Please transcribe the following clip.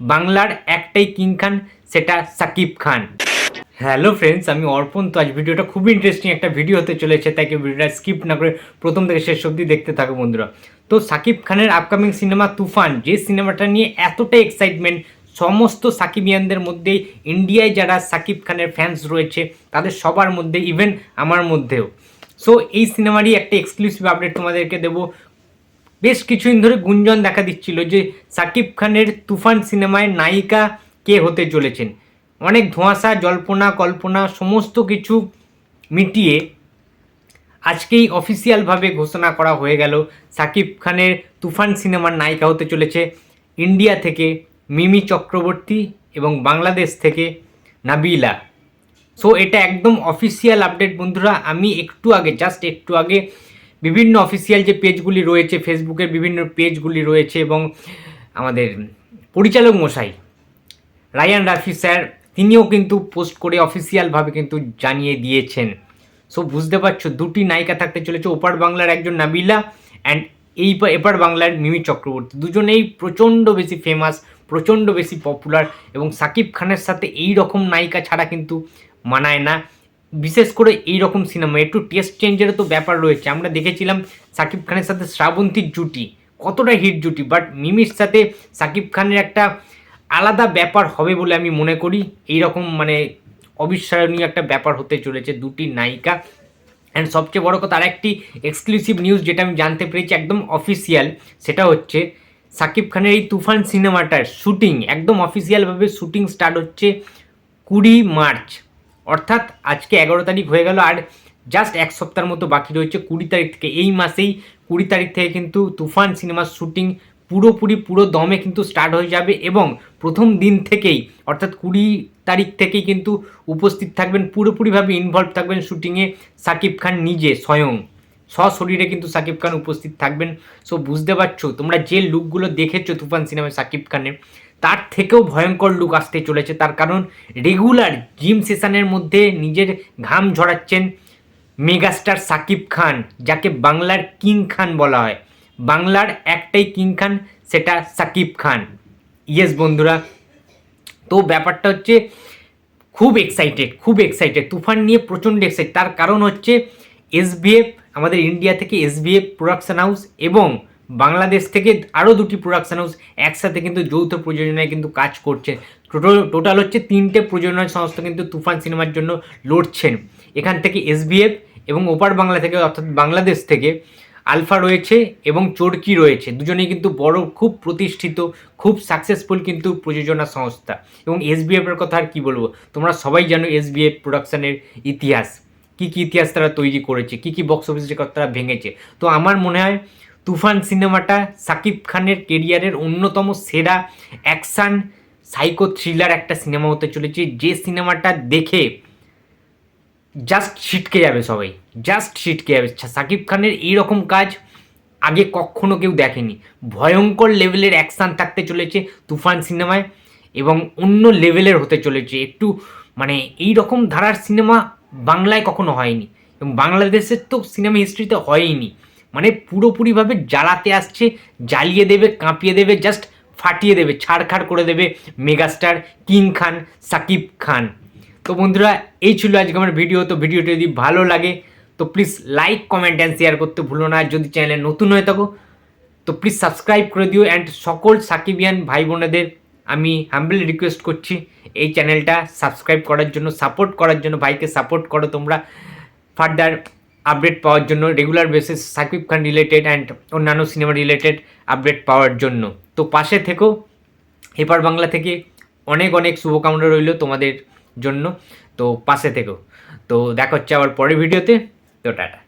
বাংলার একটাই কিং খান, সেটা সাকিব খান। হ্যালো ফ্রেন্ডস আমি অর্পণ। তো আজ ভিডিওটা খুবই ইন্টারেস্টিং একটা ভিডিও হতে চলেছে, তাই ভিডিওটা স্কিপ না করে প্রথম থেকে শেষ অবধি দেখতে থাকো বন্ধুরা। তো সাকিব খানের আপকামিং সিনেমা তুফান, যে সিনেমাটা নিয়ে এতটা এক্সাইটমেন্ট সমস্ত সাকিবিয়ানদের মধ্যেই ইন্ডিয়ায় যারা সাকিব খানের ফ্যান্স রয়েছে, তাদের সবার মধ্যে ইভেন আমার মধ্যেও। সো এই সিনেমারই একটা এক্সক্লুসিভ আপডেট তোমাদেরকে দেবো। বেশ কিছুদিন ধরে গুঞ্জন দেখা দিচ্ছিল যে সাকিব খানের তুফান সিনেমায় নায়িকা কে হতে চলেছেন। অনেক ধোঁয়াশা, জল্পনা, কল্পনা, সমস্ত কিছু মিটিয়ে আজকেই অফিসিয়ালভাবে ঘোষণা করা হয়ে গেল, সাকিব খানের তুফান সিনেমার নায়িকা হতে চলেছে। ইন্ডিয়া থেকে মিমি চক্রবর্তী এবং বাংলাদেশ থেকে নাবিলা। সো এটা একদম অফিসিয়াল আপডেট বন্ধুরা, আমি একটু আগে জাস্ট একটু আগে বিভিন্ন অফিসিয়াল যে পেজগুলি রয়েছে ফেসবুকের বিভিন্ন পেজগুলি রয়েছে এবং আমাদের পরিচালক মশাই রায়ান রাফি স্যার, তিনিও কিন্তু পোস্ট করে অফিসিয়ালভাবে কিন্তু জানিয়ে দিয়েছেন। সো বুঝতে পারছ, দুটি নায়িকা থাকতে চলেছে, ওপার বাংলার একজন নাবিলা অ্যান্ড এই এপার বাংলার মিমি চক্রবর্তী। দুজনেই প্রচণ্ড বেশি ফেমাস প্রচণ্ড বেশি পপুলার এবং সাকিব খানের সাথে এই রকম নায়িকা ছাড়া কিন্তু মানায় না। বিশেষ করে এই রকম সিনেমা একটু টেস্ট চেঞ্জেরও তো ব্যাপার রয়েছে। আমরা দেখেছিলাম সাকিব খানের সাথে শ্রাবন্তীর জুটি, কতটা হিট জুটি বাট মিমির সাথে সাকিব খানের একটা আলাদা ব্যাপার হবে বলে আমি মনে করি। এই রকম মানে অবিস্মরণীয় একটা ব্যাপার হতে চলেছে দুটি নায়িকা। অ্যান্ড সবচেয়ে বড় কথা, আরেকটি এক্সক্লুসিভ নিউজ যেটা আমি জানতে পেরেছি, একদম অফিসিয়াল সেটা হচ্ছে সাকিব খানের এই তুফান সিনেমাটার শ্যুটিং একদম অফিসিয়ালভাবে শ্যুটিং স্টার্ট হচ্ছে কুড়ি মার্চ। অর্থাৎ আজকে এগারো তারিখ হয়ে গেল আর জাস্ট এক সপ্তাহের মতো বাকি রয়েছে, কুড়ি তারিখ থেকে এই মাসেই, কুড়ি তারিখ থেকে কিন্তু তুফান সিনেমার শ্যুটিং পুরোপুরি, পুরো দমে কিন্তু স্টার্ট হয়ে যাবে এবং প্রথম দিন থেকেই, অর্থাৎ কুড়ি তারিখ থেকেই কিন্তু উপস্থিত থাকবেন, পুরোপুরিভাবে ইনভলভ থাকবেন শ্যুটিংয়ে সাকিব খান নিজে স্বয়ং। সশরীরে কিন্তু সাকিব খান উপস্থিত থাকবেন। সো বুঝতে পারছ, তোমরা যে লুকগুলো দেখেছ তুফান সিনেমায় সাকিব খানের তার থেকেও ভয়ঙ্কর লুক আসতে চলেছে। তার কারণ রেগুলার জিম সেশনের মধ্যে নিজের ঘাম ঝরাচ্ছেন মেগাস্টার সাকিব খান, যাকে বাংলার কিং খান বলা হয়। বাংলার একটাই কিং খান, সেটা সাকিব খান। ইয়েস বন্ধুরা। তো ব্যাপারটা হচ্ছে, খুব এক্সাইটেড খুব এক্সাইটেড তুফান নিয়ে প্রচণ্ড এক্সাইটেড তার কারণ হচ্ছে এসবিএফ আমাদের ইন্ডিয়া থেকে এসবিএফ প্রোডাকশন হাউস এবং বাংলাদেশ থেকে আরও দুটি প্রোডাকশন হাউস একসাথে কিন্তু যৌথ প্রযোজনায় কিন্তু কাজ করছে। টোটাল টোটাল হচ্ছে তিনটে প্রযোজনা সংস্থা কিন্তু তুফান সিনেমার জন্য লড়ছেন। এখান থেকে এসবিএফ এবং ওপার বাংলা থেকে, অর্থাৎ বাংলাদেশ থেকে আলফা রয়েছে এবং চরকি রয়েছে। দুজনেই কিন্তু বড়, খুব প্রতিষ্ঠিত, খুব সাকসেসফুল কিন্তু প্রযোজনা সংস্থা। এবং এসবিএফ এর কথা আর কি বলব? তোমরা সবাই জানো এসবিএফ প্রোডাকশানের ইতিহাস। কী কী ইতিহাস তারা তৈরি করেছে? কী কী বক্স অফিস রেকর্ড তারা ভেঙেছে? তো আমার মনে হয় তুফান সিনেমাটা সাকিব খানের কেরিয়ারের অন্যতম সেরা অ্যাকশান সাইকো থ্রিলার একটা সিনেমা হতে চলেছে। যে সিনেমাটা দেখে জাস্ট ছিটকে যাবে সবাই জাস্ট ছিটকে যাবে। সাকিব খানের এইরকম কাজ আগে কখনো কেউ দেখেনি। ভয়ঙ্কর লেভেলের অ্যাকশান থাকতে চলেছে তুফান সিনেমায় এবং অন্য লেভেলের হতে চলেছে। একটু মানে এই রকম ধারার সিনেমা বাংলায় কখনো হয়নি এবং বাংলাদেশের তো সিনেমা হিস্ট্রিতে হয়ইনি। মানে পুরোপুরিভাবে জ্বালাতে আসছে, জ্বালিয়ে দেবে, কাঁপিয়ে দেবে জাস্ট ফাটিয়ে দেবে, ছাড়খাড় করে দেবে মেগাস্টার কিং খান, সাকিব খান। তো বন্ধুরা, এই ছিল আজকে আমার ভিডিও তো ভিডিওটি যদি ভালো লাগে, তো please like comment and share করতে ভুলো না। যদি চ্যানেলে নতুন হয়ে থাকো, তো প্লিজ সাবস্ক্রাইব করে দিও। অ্যান্ড সকল সাকিবিয়ান ভাই বোনেদের আমি হাম্বলি রিকোয়েস্ট করছি, এই চ্যানেলটা সাবস্ক্রাইব করার জন্য সাপোর্ট করার জন্য, ভাইকে সাপোর্ট করো তোমরা। ফার্দার আপডেট পাওয়ার জন্য regular basis Shakib Khan related and অন্যান্য সিনেমা রিলেটেড আপডেট পাওয়ার জন্য। তো পাশে থেকেও এপার বাংলা থেকে অনেক অনেক শুভকামনা রইল তোমাদের জন্য। তো পাশে থেকেও তো দেখা হচ্ছে আবার পরের ভিডিওতে তো টাটা।